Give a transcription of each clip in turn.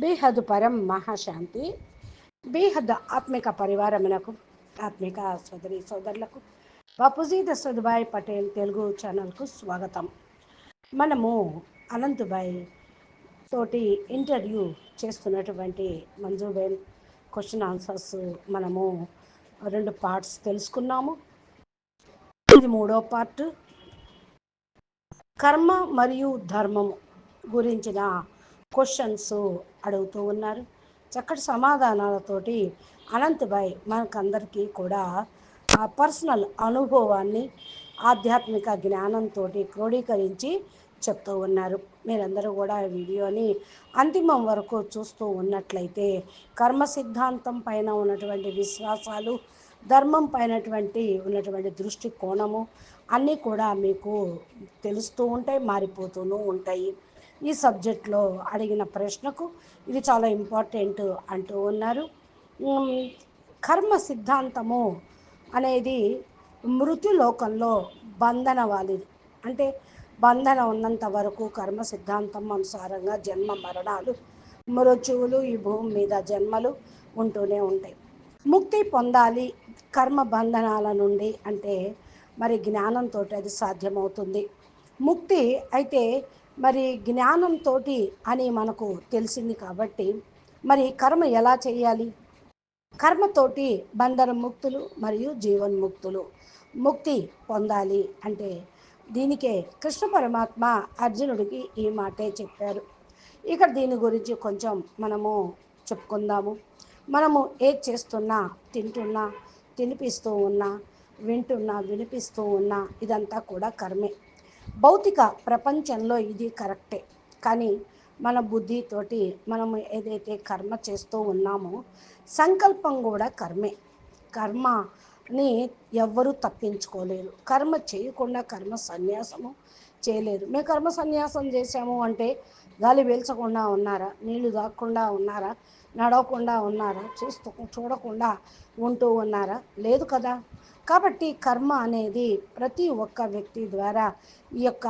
బీహద్ పరం మహాశాంతి. బీహద్ ఆత్మిక పరివారమునకు ఆత్మిక సోదరి సోదరులకు బాపూజీ దశరథ్భాయ్ పటేల్ తెలుగు ఛానల్కు స్వాగతం. మనము అనంతుభాయ్ తోటి ఇంటర్వ్యూ చేస్తున్నటువంటి మంజుబేన్ క్వశ్చన్ ఆన్సర్స్ మనము రెండు పార్ట్స్ తెలుసుకున్నాము. ఇది మూడో పార్ట్. కర్మ మరియు ధర్మము గురించిన క్వశ్చన్స్ అడుగుతూ ఉన్నారు. చక్కటి సమాధానాలతోటి అనంతభాయ్ మనకందరికీ కూడా ఆ పర్సనల్ అనుభవాన్ని ఆధ్యాత్మిక జ్ఞానంతో క్రోడీకరించి చెప్తూ ఉన్నారు. మీరందరూ కూడా ఈ వీడియోని అంతిమం వరకు చూస్తూ ఉన్నట్లయితే కర్మ సిద్ధాంతం పైన ఉన్నటువంటి విశ్వాసాలు ధర్మం పైనటువంటి ఉన్నటువంటి దృష్టి కోణము అన్నీ కూడా మీకు తెలుస్తూ ఉంటాయి మారిపోతూనూ ఉంటాయి. ఈ సబ్జెక్ట్లో అడిగిన ప్రశ్నకు ఇది చాలా ఇంపార్టెంట్ అంటూ ఉన్నారు. కర్మ సిద్ధాంతము అనేది మృత్యులోకంలో బంధన వాలిది. అంటే బంధన ఉన్నంత వరకు కర్మ సిద్ధాంతం అనుసారంగా జన్మ మరణాలు మృత్యువులు ఈ భూమి మీద జన్మలు ఉంటూనే ఉంటాయి. ముక్తి పొందాలి కర్మ బంధనాల నుండి అంటే మరి జ్ఞానంతో అది సాధ్యమవుతుంది. ముక్తి అయితే మరి జ్ఞానంతో అని మనకు తెలిసింది కాబట్టి మరి కర్మ ఎలా చేయాలి? కర్మతోటి బంధన ముక్తులు మరియు జీవన్ముక్తులు ముక్తి పొందాలి అంటే దీనికే కృష్ణ పరమాత్మ అర్జునుడికి ఈ మాటే చెప్పారు. ఇక దీని గురించి కొంచెం మనము చెప్పుకుందాము. మనము ఏది చేస్తున్నా తింటున్నా తినిపిస్తూ ఉన్నా వింటున్నా వినిపిస్తూ ఉన్నా ఇదంతా కూడా కర్మే. భౌతిక ప్రపంచంలో ఇది కరెక్టే. కానీ మన బుద్ధితోటి మనము ఏదైతే కర్మ చేస్తూ ఉన్నామో సంకల్పం కూడా కర్మే. కర్మని ఎవ్వరూ తప్పించుకోలేరు. కర్మ చేయకుండా కర్మ సన్యాసము చేయలేరు. మేము కర్మ సన్యాసం చేసాము అంటే గాలి పీల్చకుండా ఉన్నారా? నీళ్ళు దాక్కుండా ఉన్నారా? నడవకుండా ఉన్నారా? చూస్తూ చూడకుండా ఉంటూ ఉన్నారా? లేదు కదా? కాబట్టి కర్మ అనేది ప్రతి ఒక్క వ్యక్తి ద్వారా ఈ యొక్క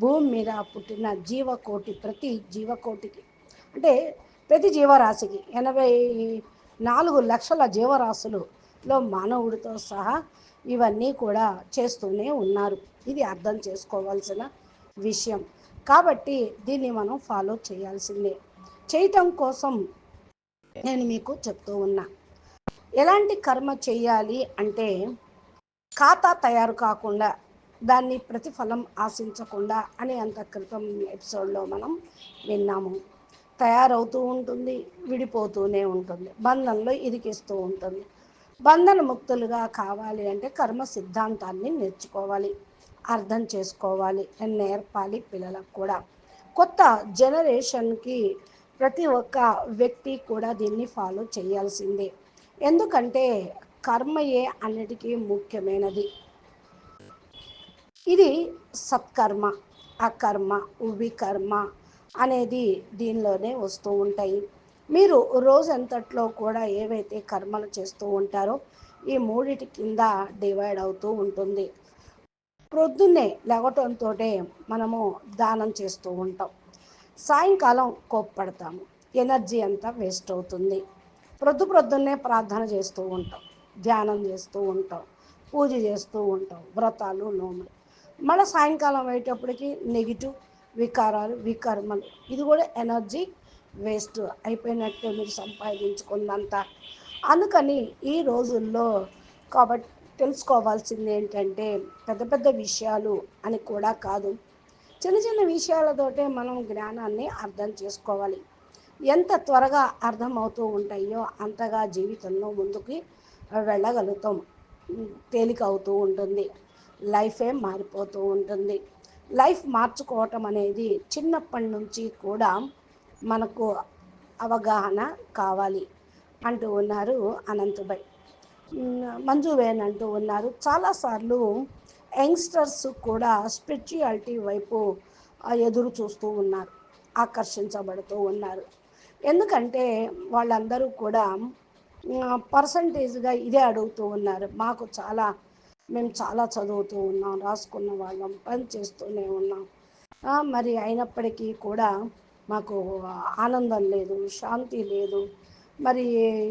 భూమి మీద పుట్టిన జీవకోటి ప్రతి జీవకోటికి. అంటే ప్రతి జీవరాశికి ఎనభై నాలుగు లక్షల జీవరాశులలో మానవుడితో సహా ఇవన్నీ కూడా చేస్తూనే ఉన్నారు. ఇది అర్థం చేసుకోవాల్సిన విషయం. కాబట్టి దీన్ని మనం ఫాలో చేయాల్సిందే. చేయటం కోసం నేను మీకు చెప్తూ ఉన్నా. ఎలాంటి కర్మ చేయాలి అంటే ఖాతా తయారు కాకుండా దాన్ని ప్రతిఫలం ఆశించకుండా అని అంత క్రితం ఎపిసోడ్లో మనం విన్నాము. తయారవుతూ ఉంటుంది విడిపోతూనే ఉంటుంది బంధంలో ఇరికిస్తూ ఉంటుంది. బంధన ముక్తులుగా కావాలి అంటే కర్మ సిద్ధాంతాన్ని నేర్చుకోవాలి అర్థం చేసుకోవాలి నేర్పాలి పిల్లలకు కూడా. కొత్త జనరేషన్కి ప్రతి ఒక్క వ్యక్తి కూడా దీన్ని ఫాలో చేయాల్సిందే. ఎందుకంటే కర్మయే అన్నిటికీ ముఖ్యమైనది. ఇది సత్కర్మ అకర్మ ఉవికర్మ అనేది దీనిలోనే వస్తూ ఉంటాయి. మీరు రోజంతట్లో కూడా ఏవైతే కర్మలు చేస్తూ ఉంటారో ఈ మూడిటి కింద డివైడ్ అవుతూ ఉంటుంది. ప్రొద్దున్నే లెగటంతో మనము దానం చేస్తూ ఉంటాం. సాయంకాలం కోప్పడతాము. ఎనర్జీ అంతా వేస్ట్ అవుతుంది. ప్రొద్దు ప్రొద్దున్నే ప్రార్థన చేస్తూ ఉంటాం. ధ్యానం చేస్తూ ఉంటాం పూజ చేస్తూ ఉంటాం వ్రతాలు నోములు. మళ్ళీ సాయంకాలం అయ్యేటప్పటికి నెగిటివ్ వికారాలు వికర్మలు. ఇది కూడా ఎనర్జీ వేస్ట్ అయిపోయినట్టు మీరు సంపాదించుకున్నంత. అందుకని ఈ రోజుల్లో కాబట్టి తెలుసుకోవాల్సింది ఏంటంటే పెద్ద పెద్ద విషయాలు అని కూడా కాదు. చిన్న చిన్న విషయాలతోటే మనం జ్ఞానాన్ని అర్థం చేసుకోవాలి. ఎంత త్వరగా అర్థమవుతూ ఉంటాయో అంతగా జీవితంలో ముందుకి వెళ్ళగలుగుతాం. తేలిక అవుతూ ఉంటుంది. లైఫే మారిపోతూ ఉంటుంది. లైఫ్ మార్చుకోవటం అనేది చిన్నప్పటి నుంచి కూడా మనకు అవగాహన కావాలి అంటూ ఉన్నారు అనంతభాయ్ మంజువేన్ అంటూ ఉన్నారు. చాలాసార్లు యంగ్స్టర్స్ కూడా స్పిరిచువాలిటీ వైపు ఎదురు చూస్తూ ఉన్నారు ఆకర్షించబడుతూ ఉన్నారు. ఎందుకంటే వాళ్ళందరూ కూడా పర్సంటేజ్గా ఇదే అడుగుతూ ఉన్నారు. మాకు చాలా మేము చాలా చదువుతూ ఉన్నాం రాసుకున్న వాళ్ళం పని చేస్తూనే ఉన్నాం. మరి అయినప్పటికీ కూడా మాకు ఆనందం లేదు శాంతి లేదు. మరి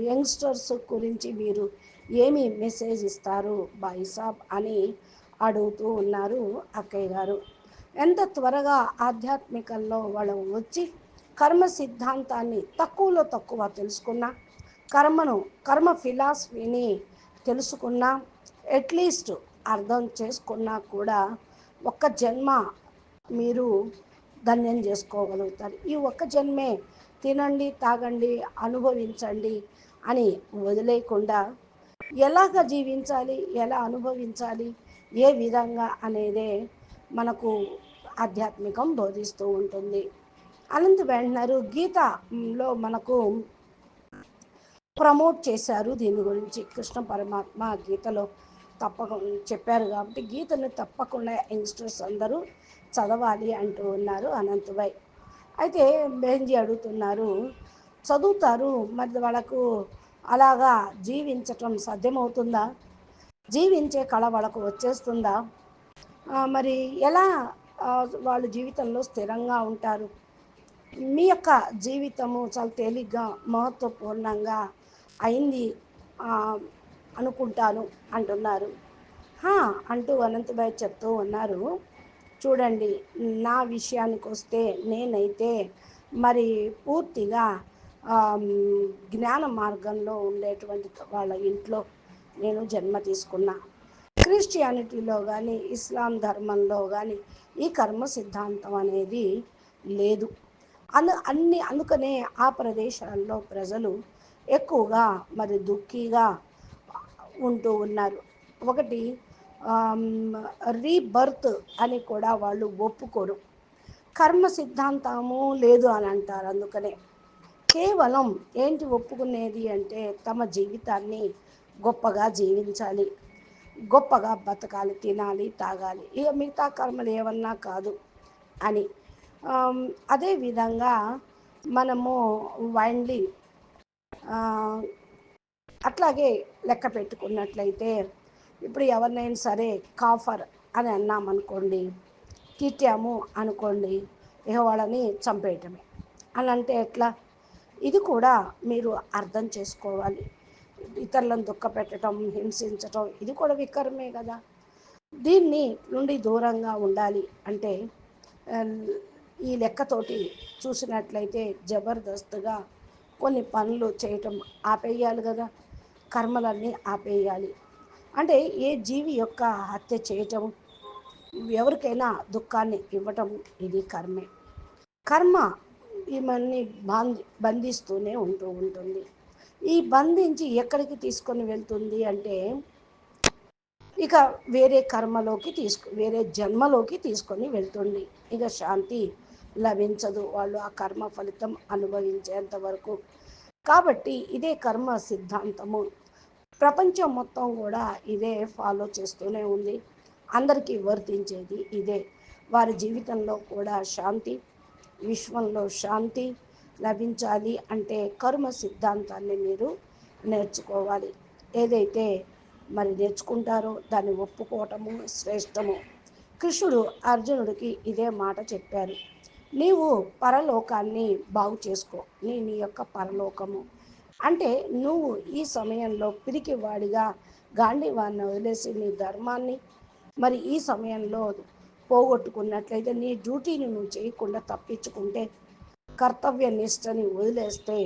యంగ్స్టర్స్ గురించి మీరు ఏమి మెసేజ్ ఇస్తారు బాయిసాబ్ అని అడుగుతూ ఉన్నారు అక్కయ్య గారు. ఎంత త్వరగా ఆధ్యాత్మికల్లో వాళ్ళు వచ్చి కర్మ సిద్ధాంతాన్ని తక్కువలో తక్కువ తెలుసుకున్నా కర్మను కర్మ ఫిలాసఫీని తెలుసుకున్నా అట్లీస్ట్ అర్థం చేసుకున్నా కూడా ఒక్క జన్మ మీరు ధన్యం చేసుకోగలుగుతారు. ఈ ఒక్క జన్మే తినండి తాగండి అనుభవించండి అని వదిలేయకుండా ఎలాగ జీవించాలి ఎలా అనుభవించాలి ఏ విధంగా అనేదే మనకు ఆధ్యాత్మికం బోధిస్తూ ఉంటుంది. అనంత వెంటనారు గీతలో మనకు ప్రమోట్ చేశారు దీని గురించి కృష్ణ పరమాత్మ గీతలో తప్పకుండా చెప్పారు కాబట్టి గీతను తప్పకుండా యంగ్స్టర్స్ అందరూ చదవాలి అంటూ ఉన్నారు అనంతభాయ్ అయితే బెంజీ అడుగుతున్నారు చదువుతారు మరి వాళ్ళకు అలాగా జీవించటం సాధ్యమవుతుందా? జీవించే కళ వాళ్ళకు వచ్చేస్తుందా? మరి ఎలా వాళ్ళు జీవితంలో స్థిరంగా ఉంటారు? మీ యొక్క జీవితము చాలా తేలిగ్గా మహత్వపూర్ణంగా అయింది. అనుకుంటాను అంటున్నారు. అంటూ అనంతభాయ్ చెప్తూ ఉన్నారు. చూడండి నా విషయానికి వస్తే నేనైతే మరి పూర్తిగా జ్ఞాన మార్గంలో ఉండేటువంటి వాళ్ళ ఇంట్లో నేను జన్మ తీసుకున్నా. క్రిస్టియానిటీలో కానీ ఇస్లాం ధర్మంలో కానీ ఈ కర్మ సిద్ధాంతం అనేది లేదు. అను అన్ని అందుకనే ఆ ప్రదేశాల్లో ప్రజలు ఎక్కువగా మరి దుఃఖీగా ఉంటూ ఉన్నారు. ఒకటి రీబర్త్ అని కూడా వాళ్ళు ఒప్పుకోరు. కర్మ సిద్ధాంతము లేదు అని అంటారు అందుకనే. కేవలం ఏంటి ఒప్పుకునేది అంటే తమ జీవితాన్ని గొప్పగా జీవించాలి. గొప్పగా బతకాలి తినాలి తాగాలి. ఇక మిగతా కర్మలు ఏమన్నా కాదు అని. అదేవిధంగా మనము వైండ్లీ అట్లాగే లెక్క పెట్టుకున్నట్లయితే ఇప్పుడు ఎవరినైనా సరే కాఫర్ అని అన్నామనుకోండి తిట్టాము అనుకోండి ఇక వాళ్ళని చంపేయటమే. అని అంటే ఎట్లా? ఇది కూడా మీరు అర్థం చేసుకోవాలి. ఇతరులను దుఃఖ పెట్టడం హింసించటం ఇది కూడా వికరమే కదా. దీన్ని నుండి దూరంగా ఉండాలి అంటే ఈ లెక్కతోటి చూసినట్లయితే జబర్దస్త్గా కొన్ని పనులు చేయటం ఆపేయాలి కదా. కర్మలన్నీ ఆపేయాలి. అంటే ఏ జీవి యొక్క హత్య చేయటం ఎవరికైనా దుఃఖాన్ని ఇవ్వటం ఇది కర్మే. కర్మ ఇవన్నీ బంధి బంధిస్తూనే ఉంటూ ఉంటుంది. ఈ బంధించి ఎక్కడికి తీసుకొని వెళ్తుంది అంటే ఇక వేరే కర్మలోకి తీసుకు వేరే జన్మలోకి తీసుకొని వెళ్తుంది. ఇక శాంతి లభించదు. వాళ్ళు ఆ కర్మ ఫలితం అనుభవించేంత వరకు. కాబట్టి ఇదే కర్మ సిద్ధాంతము. ప్రపంచం మొత్తం కూడా ఇదే ఫాలో చేస్తూనే ఉంది. అందరికీ వర్తించేది ఇదే. వారి జీవితంలో కూడా శాంతి విశ్వంలో శాంతి లభించాలి అంటే కర్మ సిద్ధాంతాన్ని మీరు నేర్చుకోవాలి. ఏదైతే మరి నేర్చుకుంటారో దాన్ని ఒప్పుకోవటము శ్రేష్టము. కృష్ణుడు అర్జునుడికి ఇదే మాట చెప్పారు. నీవు పరలోకాన్ని బాగు చేసుకో. నీ నీ యొక్క పరలోకము. అంటే నువ్వు ఈ సమయంలో పిరికివాడిగా గాంధీవాన్ని వదిలేసి నీ ధర్మాన్ని మరి ఈ సమయంలో పోగొట్టుకున్నట్లయితే నీ డ్యూటీని నువ్వు చేయకుండా తప్పించుకుంటే కర్తవ్య నిష్టని వదిలేస్తే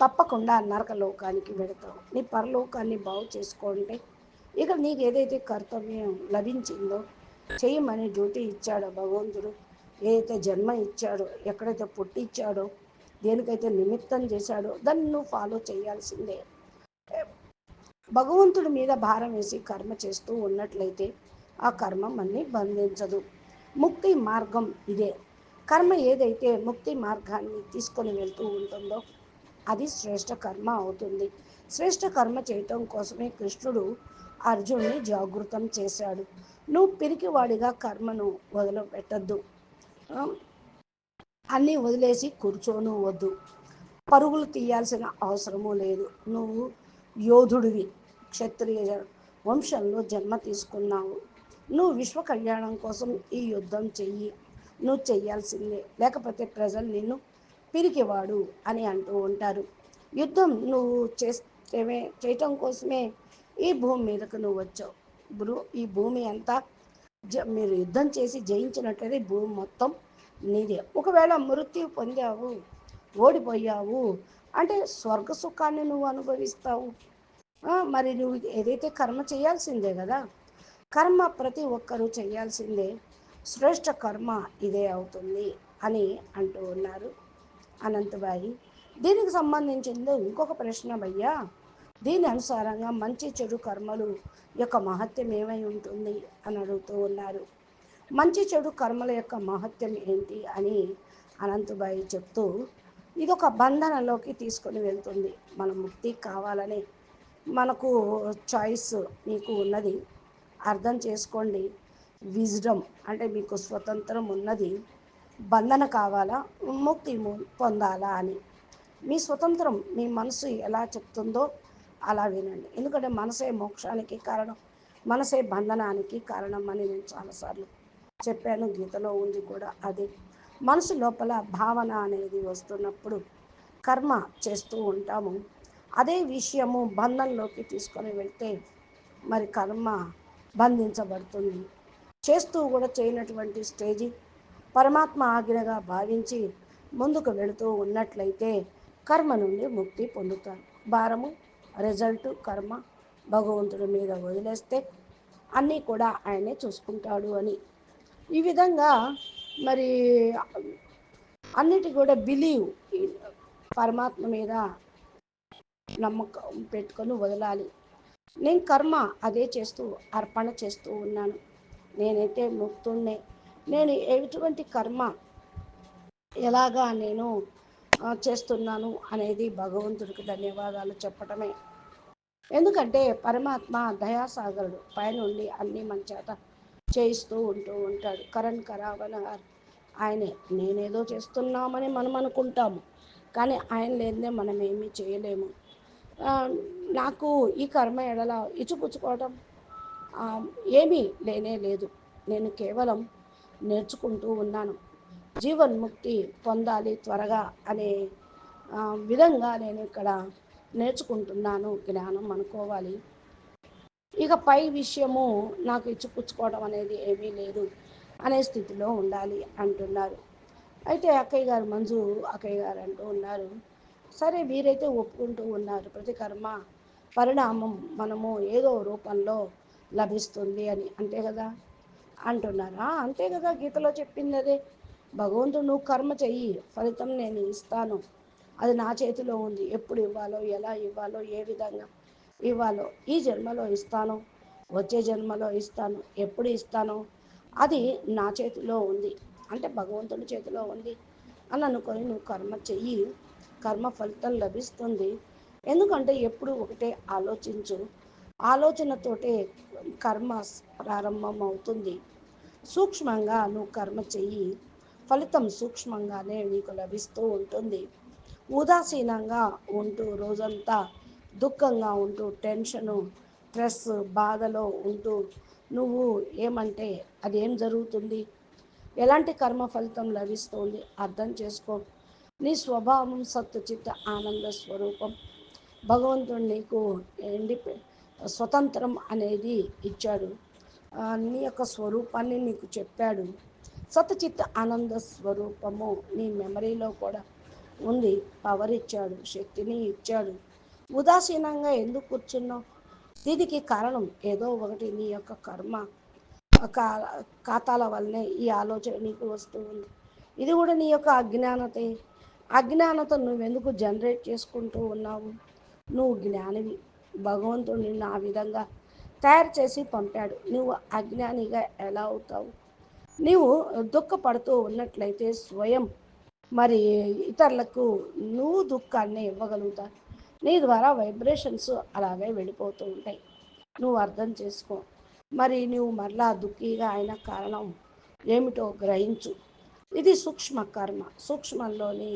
తప్పకుండా నరకలోకానికి వెళతావు. నీ పరలోకాన్ని బాగు చేసుకుంటే ఇక నీకు ఏదైతే కర్తవ్యం లభించిందో చేయమని డ్యూటీ ఇచ్చాడో భగవంతుడు. ఏదైతే జన్మ ఇచ్చాడో ఎక్కడైతే పుట్టించాడో దేనికైతే నిమిత్తం చేశాడో దాన్ని నువ్వు ఫాలో చేయాల్సిందే. భగవంతుడి మీద భారం వేసి కర్మ చేస్తూ ఉన్నట్లయితే ఆ కర్మ మనని బంధించదు. ముక్తి మార్గం ఇదే. కర్మ ఏదైతే ముక్తి మార్గాన్ని తీసుకొని వెళ్తూ ఉంటుందో అది శ్రేష్ట కర్మ అవుతుంది. శ్రేష్ట కర్మ చేయటం కోసమే కృష్ణుడు అర్జున్ని జాగృతం చేశాడు. నువ్వు పిరికివాడిగా కర్మను వదిలిపెట్టద్దు. అన్నీ వదిలేసి కూర్చోను వద్దు. పరుగులు తీయాల్సిన అవసరము లేదు. నువ్వు యోధుడివి క్షత్రియ వంశంలో జన్మ తీసుకున్నావు. నువ్వు విశ్వ కళ్యాణం కోసం ఈ యుద్ధం చెయ్యి. నువ్వు చెయ్యాల్సిందే. లేకపోతే ప్రజలు నిన్ను పిరికివాడు అని అంటూ ఉంటారు. యుద్ధం నువ్వు చేస్తే చేయటం కోసమే ఈ భూమి మీదకు నువ్వు వచ్చావు. ఇప్పుడు ఈ భూమి అంతా మీరు యుద్ధం చేసి జయించినట్లయితే భూమి మొత్తం నీదే. ఒకవేళ మృత్యు పొందావు ఓడిపోయావు అంటే స్వర్గ సుఖాన్ని నువ్వు అనుభవిస్తావు. మరి నువ్వు ఏదైతే కర్మ చేయాల్సిందే కదా కర్మ ప్రతి ఒక్కరూ చేయాల్సిందే. శ్రేష్ఠ కర్మ ఇదే అవుతుంది అని అంటూ ఉన్నారు అనంతబాయి. దీనికి సంబంధించింది ఇంకొక ప్రశ్న భయ్యా. దీని అనుసారంగా మంచి చెడు కర్మలు యొక్క మహత్యం ఏమై ఉంటుంది అని అడుగుతూ ఉన్నారు. మంచి చెడు కర్మల యొక్క మహత్యం ఏంటి అని అనంతబాయి చెప్తూ ఇది ఒక బంధనలోకి తీసుకొని వెళ్తుంది. మన ముక్తి కావాలని మనకు చాయిస్ మీకు ఉన్నది. అర్థం చేసుకోండి. విజ్డమ్ అంటే మీకు స్వతంత్రం ఉన్నది. బంధన కావాలా? ముక్తి పొందాలా అని. మీ స్వతంత్రం మీ మనసు ఎలా చెప్తుందో అలా వినండి. ఎందుకంటే మనసే మోక్షానికి కారణం మనసే బంధనానికి కారణం అని నేను చాలాసార్లు చెప్పాను గీతలో ఉంది కూడా అదే. మనసు లోపల భావన అనేది వస్తున్నప్పుడు కర్మ చేస్తూ ఉంటాము. అదే విషయము బంధంలోకి తీసుకొని వెళ్తే మరి కర్మ బంధించబడుతుంది. చేస్తూ కూడా చేయనటువంటి స్టేజీ పరమాత్మ ఆజ్ఞగా భావించి ముందుకు వెళుతూ ఉన్నట్లయితే కర్మ నుండి ముక్తి పొందుతారు. భారము రిజల్ట్ కర్మ భగవంతుడి మీద వదిలేస్తే అన్నీ కూడా ఆయనే చూసుకుంటాడు అని. ఈ విధంగా మరి అన్నిటి కూడా బిలీవ్ పరమాత్మ మీద నమ్మకం పెట్టుకొని వదలాలి. నేను కర్మ అదే చేస్తూ అర్పణ చేస్తూ ఉన్నాను. నేనైతే ముక్తుండే నేను ఎటువంటి కర్మ ఎలాగా నేను చేస్తున్నాను అనేది భగవంతుడికి ధన్యవాదాలు చెప్పటమే. ఎందుకంటే పరమాత్మ దయాసాగరుడు పైనుండి అన్నీ మన చేత చేయిస్తూ ఉంటూ ఉంటాడు. కరణ్ కరావన ఆయనే నేనేదో చేస్తున్నామని మనం అనుకుంటాము కానీ ఆయన లేదే మనం ఏమీ చేయలేము. నాకు ఈ కర్మ ఎడల ఇచ్చిపుచ్చుకోవటం ఏమీ లేనే లేదు. నేను కేవలం నేర్చుకుంటూ ఉన్నాను. జీవన్ముక్తి పొందాలి త్వరగా అనే విధంగా నేను ఇక్కడ నేర్చుకుంటున్నాను జ్ఞానం అనుకోవాలి. ఇక పై విషయము నాకు ఇచ్చిపుచ్చుకోవడం అనేది ఏమీ లేదు అనే స్థితిలో ఉండాలి అంటున్నారు. అయితే అక్కయ్య గారు మంజు అక్కయ్య గారు అంటూ ఉన్నారు సరే మీరైతే ఒప్పుకుంటూ ఉన్నారు ప్రతి కర్మ పరిణామం మనము ఏదో రూపంలో లభిస్తుంది అని అంతే కదా? అంటున్నారా? అంతే కదా గీతలో చెప్పింది అదే. భగవంతుడు నువ్వు కర్మ చెయ్యి ఫలితం నేను ఇస్తాను. అది నా చేతిలో ఉంది. ఎప్పుడు ఇవ్వాలో ఎలా ఇవ్వాలో ఏ విధంగా ఇవ్వాలో ఈ జన్మలో ఇస్తాను. వచ్చే జన్మలో ఇస్తాను. ఎప్పుడు ఇస్తాను? అది నా చేతిలో ఉంది. అంటే భగవంతుని చేతిలో ఉంది అని అనుకొని నువ్వు కర్మ చెయ్యి. కర్మ ఫలితం లభిస్తుంది. ఎందుకంటే ఎప్పుడు ఒకటే ఆలోచించు. ఆలోచనతోటే కర్మ ప్రారంభం అవుతుంది సూక్ష్మంగా నువ్వు కర్మ చెయ్యి. ఫలితం సూక్ష్మంగానే నీకు లభిస్తూ ఉంటుంది. ఉదాసీనంగా ఉంటూ రోజంతా దుఃఖంగా ఉంటూ టెన్షను స్ట్రెస్ బాధలో ఉంటూ నువ్వు ఏమంటే అది ఏం జరుగుతుంది? ఎలాంటి కర్మ ఫలితం లభిస్తుంది? అర్థం చేసుకో. నీ స్వభావం సత్తుచిత్త ఆనంద స్వరూపం. భగవంతుడు నీకు ఎండి స్వతంత్రం అనేది ఇచ్చాడు. నీ యొక్క స్వరూపాన్ని నీకు చెప్పాడు. సతచిత్ ఆనంద స్వరూపము నీ మెమరీలో కూడా ఉంది. పవర్ ఇచ్చాడు శక్తిని ఇచ్చాడు. ఉదాసీనంగా ఎందుకు కూర్చున్నావు? దీనికి కారణం ఏదో ఒకటి నీ యొక్క కర్మ ఖాతాల వల్లనే ఈ ఆలోచన నీకు వస్తూ ఉంది. ఇది కూడా నీ యొక్క అజ్ఞానతే. అజ్ఞానత నువ్వెందుకు జనరేట్ చేసుకుంటూ ఉన్నావు? నువ్వు జ్ఞానివి. భగవంతుడు నిన్ను ఆ విధంగా తయారు చేసి పంపాడు. నువ్వు అజ్ఞానిగా ఎలా అవుతావు? నీవు దుఃఖపడుతూ ఉన్నట్లయితే స్వయం మరి ఇతరులకు నువ్వు దుఃఖాన్ని ఇవ్వగలుగుతా నీ ద్వారా వైబ్రేషన్స్ అలాగే వెళ్ళిపోతూ ఉంటాయి. నువ్వు అర్థం చేసుకో. మరి నువ్వు మరలా దుఃఖీగా అయిన కారణం ఏమిటో గ్రహించు. ఇది సూక్ష్మ కర్మ. సూక్ష్మంలోని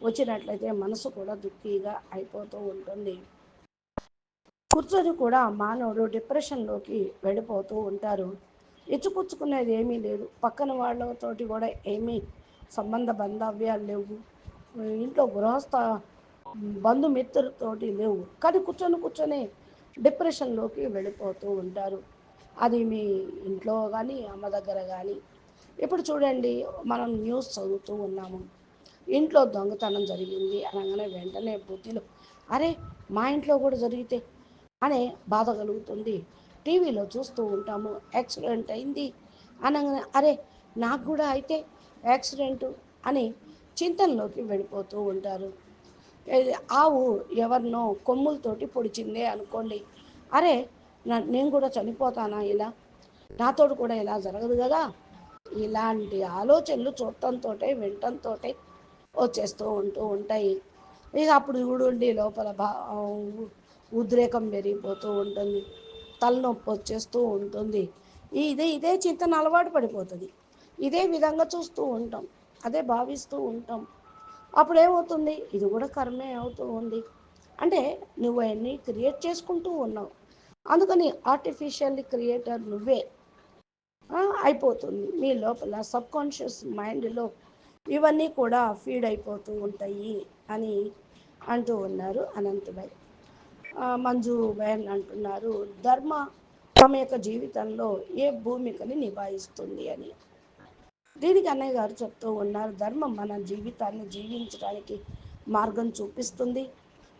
వచ్చినట్లయితే మనసు కూడా దుఃఖీగా అయిపోతూ ఉంటుంది. కూర్చొని కూడా మానవుడు డిప్రెషన్లోకి వెళ్ళిపోతూ ఉంటారు. ఇచ్చిపుచ్చుకునేది ఏమీ లేదు. పక్కన వాళ్ళతోటి కూడా ఏమీ సంబంధ బంధవ్యాలు లేవు. ఇంట్లో గృహస్థ బంధుమిత్రులతోటి లేవు. కానీ కూర్చొని కూర్చొని డిప్రెషన్లోకి వెళ్ళిపోతూ ఉంటారు. అది మీ ఇంట్లో కానీ అమ్మ దగ్గర కానీ ఇప్పుడు చూడండి మనం న్యూస్ చదువుతూ ఉన్నాము. ఇంట్లో దొంగతనం జరిగింది అనగానే వెంటనే బుద్ధిలో అరే మా ఇంట్లో కూడా జరిగితే అనే బాధ కలుగుతుంది. టీవీలో చూస్తూ ఉంటాము. యాక్సిడెంట్ అయింది అనగానే అరే నాకు కూడా అయితే యాక్సిడెంటు అని చింతనలోకి వెళ్ళిపోతూ ఉంటారు. ఆవు ఎవరినో కొమ్ములతోటి పొడిచిందే అనుకోండి. అరే నేను కూడా చనిపోతానా ఇలా? నాతోడు కూడా ఇలా జరగదు కదా? ఇలాంటి ఆలోచనలు చూడటంతో వినటంతో వచ్చేస్తూ ఉంటూ ఉంటాయి. ఇక అప్పుడు చూడండి లోపల బా ఉద్రేకం పెరిగిపోతూ ఉంటుంది. తలనొప్పి వచ్చేస్తూ ఉంటుంది. ఇదే ఇదే చింతన అలవాటు పడిపోతుంది. ఇదే విధంగా చూస్తూ ఉంటాం. అదే భావిస్తూ ఉంటాం. అప్పుడు ఏమవుతుంది ఇది కూడా కర్మే అవుతూ ఉంది. అంటే నువ్వు అవన్నీ క్రియేట్ చేసుకుంటూ ఉన్నావు. అందుకని ఆర్టిఫిషియల్లీ క్రియేటర్ నువ్వే. అయిపోతుంది. మీ లోపల సబ్కాన్షియస్ మైండ్లో ఇవన్నీ కూడా ఫీడ్ అయిపోతూ ఉంటాయి అని అంటూ ఉన్నారు అనంతభాయ్ మంజు బయన్ అంటున్నారు. ధర్మ తమ యొక్క జీవితంలో ఏ భూమికని నిభాయిస్తుంది అని. దీనికి అన్నయ్య గారు చెప్తూ ఉన్నారు ధర్మం మన జీవితాన్ని జీవించడానికి మార్గం చూపిస్తుంది.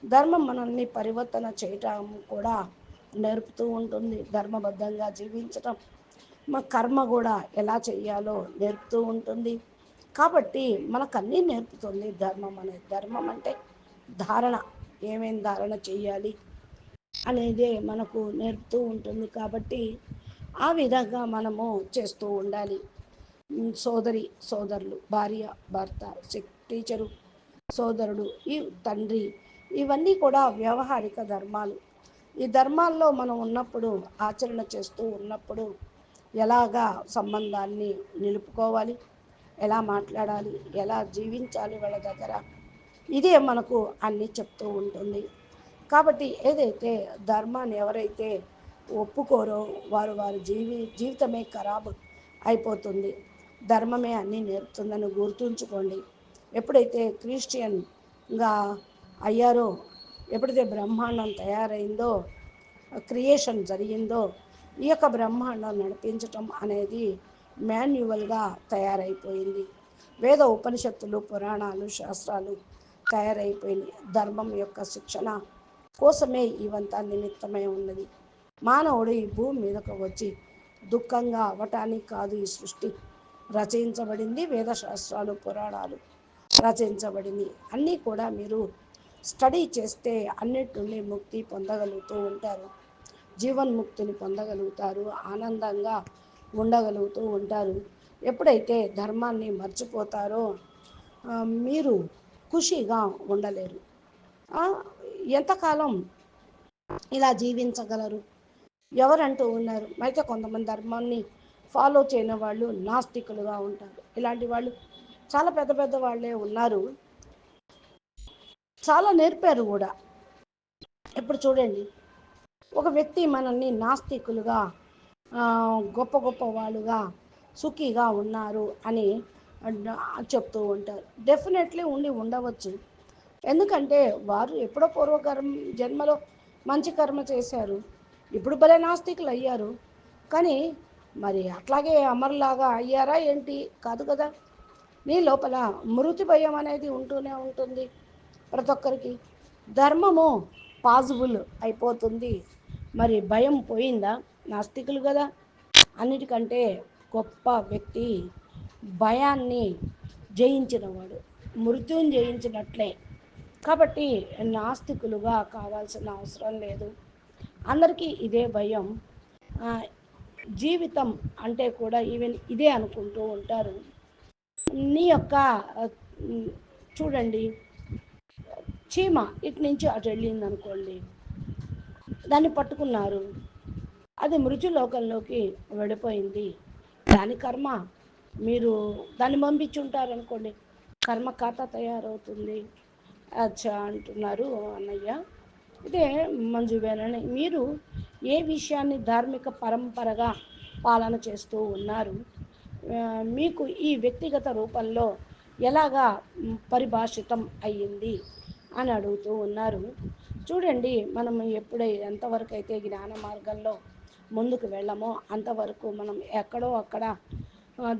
ధర్మం మనల్ని పరివర్తన చేయటం కూడా నేర్పుతూ ఉంటుంది ధర్మబద్ధంగా జీవించటం. మా కర్మ కూడా ఎలా చేయాలో నేర్పుతూ ఉంటుంది. కాబట్టి మనకన్నీ నేర్పుతుంది ధర్మం అనేది ధర్మం అంటే ధారణ. ఏమేం ధారణ చేయాలి అనేది మనకు నేర్పుతూ ఉంటుంది కాబట్టి ఆ విధంగా మనము చేస్తూ ఉండాలి. సోదరి సోదరులు భార్య భర్త టీచరు సోదరుడు ఈ తండ్రి ఇవన్నీ కూడా వ్యవహారిక ధర్మాలు. ఈ ధర్మాల్లో మనం ఉన్నప్పుడు ఆచరణ చేస్తూ ఉన్నప్పుడు ఎలాగా సంబంధాన్ని నిలుపుకోవాలి? ఎలా మాట్లాడాలి? ఎలా జీవించాలి వాళ్ళ దగ్గర? ఇదే మనకు అన్నీ చెప్తూ ఉంటుంది. కాబట్టి ఏదైతే ధర్మాన్ని ఎవరైతే ఒప్పుకోరో వారు వారి జీవి జీవితమే ఖరాబ్ అయిపోతుంది. ధర్మమే అన్నీ నేర్పుతుందని గుర్తుంచుకోండి. ఎప్పుడైతే క్రిస్టియన్గా అయ్యారో ఎప్పుడైతే బ్రహ్మాండం తయారైందో క్రియేషన్ జరిగిందో ఈ యొక్క బ్రహ్మాండం నడిపించటం అనేది మాన్యువల్గా తయారైపోయింది. వేద ఉపనిషత్తులు పురాణాలు శాస్త్రాలు తయారైపోయింది. ధర్మం యొక్క శిక్షణ కోసమే ఇవంతా నిమిత్తమై ఉన్నది. మానవుడు ఈ భూమి మీదకు వచ్చి దుఃఖంగా అవ్వటానికి కాదు ఈ సృష్టి. రచయించబడింది వేదశాస్త్రాలు పురాణాలు రచయించబడింది అన్నీ కూడా మీరు స్టడీ చేస్తే అన్నిటి నుండి ముక్తి పొందగలుగుతూ ఉంటారు. జీవన్ముక్తిని పొందగలుగుతారు. ఆనందంగా ఉండగలుగుతూ ఉంటారు. ఎప్పుడైతే ధర్మాన్ని మర్చిపోతారో మీరు ఖుషిగా ఉండలేరు. ఎంతకాలం ఇలా జీవించగలరు? ఎవరంటూ ఉన్నారు. అయితే కొంతమంది ధర్మాన్ని ఫాలో చేయని వాళ్ళు నాస్తికులుగా ఉంటారు. ఇలాంటి వాళ్ళు చాలా పెద్ద పెద్ద వాళ్ళే ఉన్నారు. చాలా నేర్పారు కూడా. ఇప్పుడు చూడండి. ఒక వ్యక్తి మనల్ని నాస్తికులుగా గొప్ప గొప్ప వాళ్ళుగా సుఖీగా ఉన్నారు అని చెప్తూ ఉంటారు. డెఫినెట్లీ ఉండి ఉండవచ్చు. ఎందుకంటే వారు ఎప్పుడో పూర్వకర్మ జన్మలో మంచి కర్మ చేశారు. ఇప్పుడు భలే నాస్తికులు అయ్యారు. కానీ మరి అట్లాగే అమరులాగా అయ్యారా ఏంటి? కాదు కదా. నీ లోపల మృతి భయం అనేది ఉంటూనే ఉంటుంది ప్రతి ఒక్కరికి. ధర్మము పాజిబుల్ అయిపోతుంది. మరి భయం పోయిందా? నాస్తికులు కదా. అన్నిటికంటే గొప్ప వ్యక్తి భయాన్ని జయించినవాడు మృత్యుని జయించినట్లే. కాబట్టి నాస్తికులుగా కావాల్సిన అవసరం లేదు. అందరికీ ఇదే భయం. జీవితం అంటే కూడా ఈవెన్ ఇదే అనుకుంటూ ఉంటారు. నీ యొక్క చూడండి చీమ ఇటు నుంచి అటు వెళ్ళింది అనుకోండి దాన్ని పట్టుకున్నారు. అది మృత్యులోకంలోకి వెళ్ళిపోయింది. దాని కర్మ మీరు దాన్ని పంపించుంటారు అనుకోండి కర్మ ఖాతా తయారవుతుంది. అచ్చా అంటున్నారు అన్నయ్య. ఇదే మంజువేనని మీరు ఏ విషయాన్ని ధార్మిక పరంపరగా పాలన చేస్తూ ఉన్నారు? మీకు ఈ వ్యక్తిగత రూపంలో ఎలాగా పరిభాషితం అయ్యింది అని అడుగుతూ ఉన్నారు. చూడండి మనం ఎప్పుడై ఎంతవరకు అయితే జ్ఞాన మార్గంలో ముందుకు వెళ్ళమో అంతవరకు మనం ఎక్కడో అక్కడ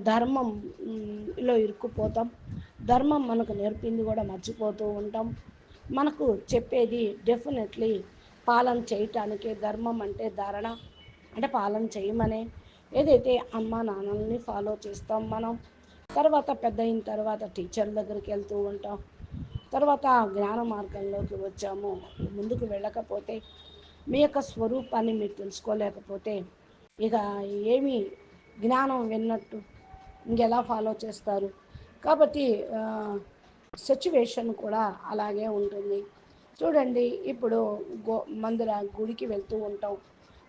ధర్మంలో ఇరుక్కుపోతాం. ధర్మం మనకు నేర్పింది కూడా మర్చిపోతూ ఉంటాం. మనకు చెప్పేది డెఫినెట్లీ పాలన చేయటానికి ధర్మం అంటే ధారణ అంటే పాలన చేయమనే. ఏదైతే అమ్మ నాన్నల్ని ఫాలో చేస్తాం మనం తర్వాత పెద్ద అయిన తర్వాత టీచర్ల దగ్గరికి వెళ్తూ ఉంటాం. తర్వాత జ్ఞాన మార్గంలోకి వచ్చాము. ముందుకు వెళ్ళకపోతే మీ యొక్క స్వరూపాన్ని మీరు తెలుసుకోలేకపోతే ఇక ఏమి జ్ఞానం విన్నట్టు ఇంకెలా ఫాలో చేస్తారు. కాబట్టి సిచ్యువేషన్ కూడా అలాగే ఉంటుంది. చూడండి ఇప్పుడు గో మందిర గుడికి వెళ్తూ ఉంటాం.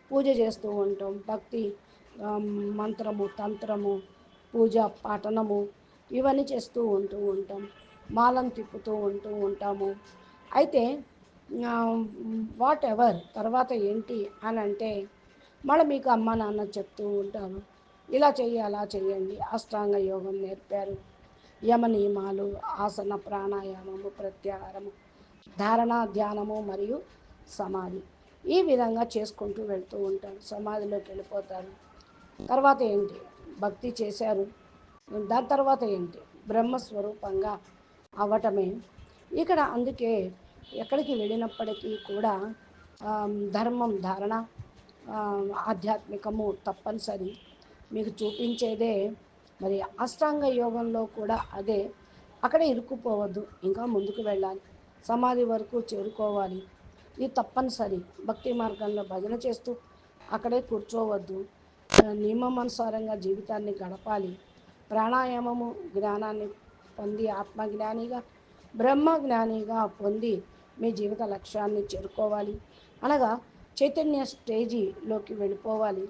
పూజ చేస్తూ ఉంటాం. భక్తి మంత్రము తంత్రము పూజ పఠనము ఇవన్నీ చేస్తూ ఉంటూ ఉంటాం. మాలం తిప్పుతూ ఉంటూ ఉంటాము. అయితే వాట్ ఎవర్ తర్వాత ఏంటి అని అంటే మళ్ళీ మీకు అమ్మ నాన్న చెప్తూ ఉంటారు. ఇలా చెయ్యి అలా చెయ్యండి. అష్టాంగ యోగం నేర్పారు. యమ నియమాలు ఆసన ప్రాణాయామము ప్రత్యాహారము ధారణ ధ్యానము మరియు సమాధి. ఈ విధంగా చేసుకుంటూ వెళ్తూ ఉంటారు. సమాధిలోకి వెళ్ళిపోతారు. తర్వాత ఏంటి? భక్తి చేశారు. దాని తర్వాత ఏంటి? బ్రహ్మస్వరూపంగా అవ్వటమే. ఇక్కడ అందుకే ఎక్కడికి వెళ్ళినప్పటికీ కూడా ధర్మం ధారణ ఆధ్యాత్మికము తప్పనిసరి. మీకు చూపించేదే. మరి అష్టాంగ యోగంలో కూడా అదే. అక్కడే ఇరుక్కుపోవద్దు. ఇంకా ముందుకు వెళ్ళాలి. సమాధి వరకు చేరుకోవాలి. ఇది తప్పనిసరి. భక్తి మార్గంలో భజన చేస్తూ అక్కడే కూర్చోవద్దు. నియమానుసారంగా జీవితాన్ని గడపాలి. ప్రాణాయామము జ్ఞానాన్ని పొంది ఆత్మజ్ఞానిగా బ్రహ్మజ్ఞానిగా పొంది మీ జీవిత లక్ష్యాన్ని చేరుకోవాలి. అనగా చైతన్య స్టేజీలోకి వెళ్ళిపోవాలి.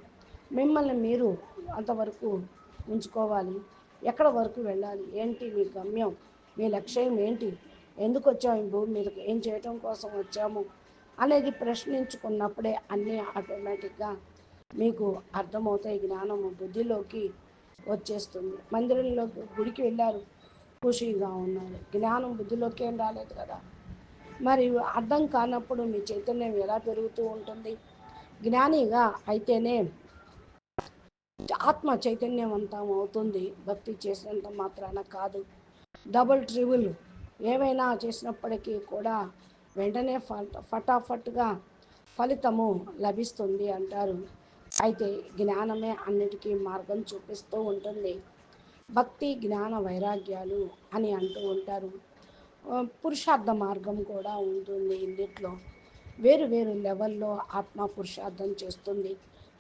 మిమ్మల్ని మీరు అంతవరకు ఉంచుకోవాలి. ఎక్కడ వరకు వెళ్ళాలి? ఏంటి మీ గమ్యం? మీ లక్ష్యం ఏంటి? ఎందుకు వచ్చాము ఈ భూమి మీదకి? ఏం చేయటం కోసం వచ్చాము? అనేది ప్రశ్నించుకున్నప్పుడే అన్నీ ఆటోమేటిక్గా మీకు అర్థమవుతాయి. జ్ఞానము బుద్ధిలోకి వచ్చేస్తుంది. మందిరంలోకి గుడికి వెళ్ళారు. ఖుషీగా ఉన్నారు. జ్ఞానం బుద్ధిలోకి ఏం రాలేదు కదా? మరి అర్థం కానప్పుడు మీ చైతన్యం ఎలా పెరుగుతూ ఉంటుంది? జ్ఞానిగా అయితేనే ఆత్మ చైతన్యవంతం అవుతుంది భక్తి చేసినంత మాత్రాన కాదు. డబుల్ ట్రిబుల్ ఏవైనా చేసినప్పటికీ కూడా వెంటనే ఫటాఫట్గా ఫలితము లభిస్తుంది అంటారు. అయితే జ్ఞానమే అన్నిటికీ మార్గం చూపిస్తూ ఉంటుంది. భక్తి జ్ఞాన వైరాగ్యాలు అని అంటూ ఉంటారు. పురుషార్థ మార్గం కూడా ఉంటుంది ఇందుట్లో వేరు వేరు లెవెల్లో ఆత్మ పురుషార్థం చేస్తుంది.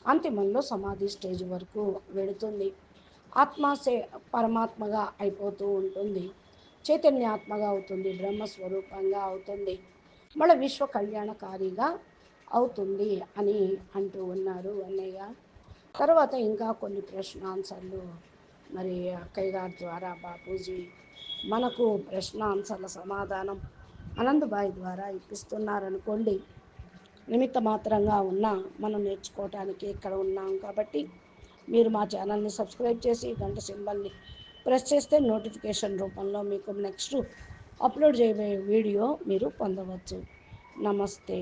అంతిమంలో సమాధి స్టేజ్ వరకు వెళుతుంది. ఆత్మసే పరమాత్మగా అయిపోతూ ఉంటుంది. చైతన్యాత్మగా అవుతుంది. బ్రహ్మస్వరూపంగా అవుతుంది. మళ్ళీ విశ్వ కళ్యాణకారిగా అవుతుంది అని అంటూ ఉన్నారు అన్నయ్య. తర్వాత ఇంకా కొన్ని ప్రశ్న ఆన్సర్లు. మరి అక్కయ్య గారి ద్వారా బాపూజీ మనకు ప్రశ్న ఆన్సర్ల సమాధానం ఆనందబాయి ద్వారా ఇప్పిస్తున్నారనుకోండి. నిమిత్త మాత్రంగా ఉన్న మనం నేర్చుకోవటానికి ఇక్కడ ఉన్నాం కాబట్టి మీరు మా ఛానల్ని సబ్స్క్రైబ్ చేసి గంట సింబల్ని ప్రెస్ చేస్తే నోటిఫికేషన్ రూపంలో మీకు నెక్స్ట్ అప్లోడ్ చేయబోయే వీడియో మీరు పొందవచ్చు. నమస్తే.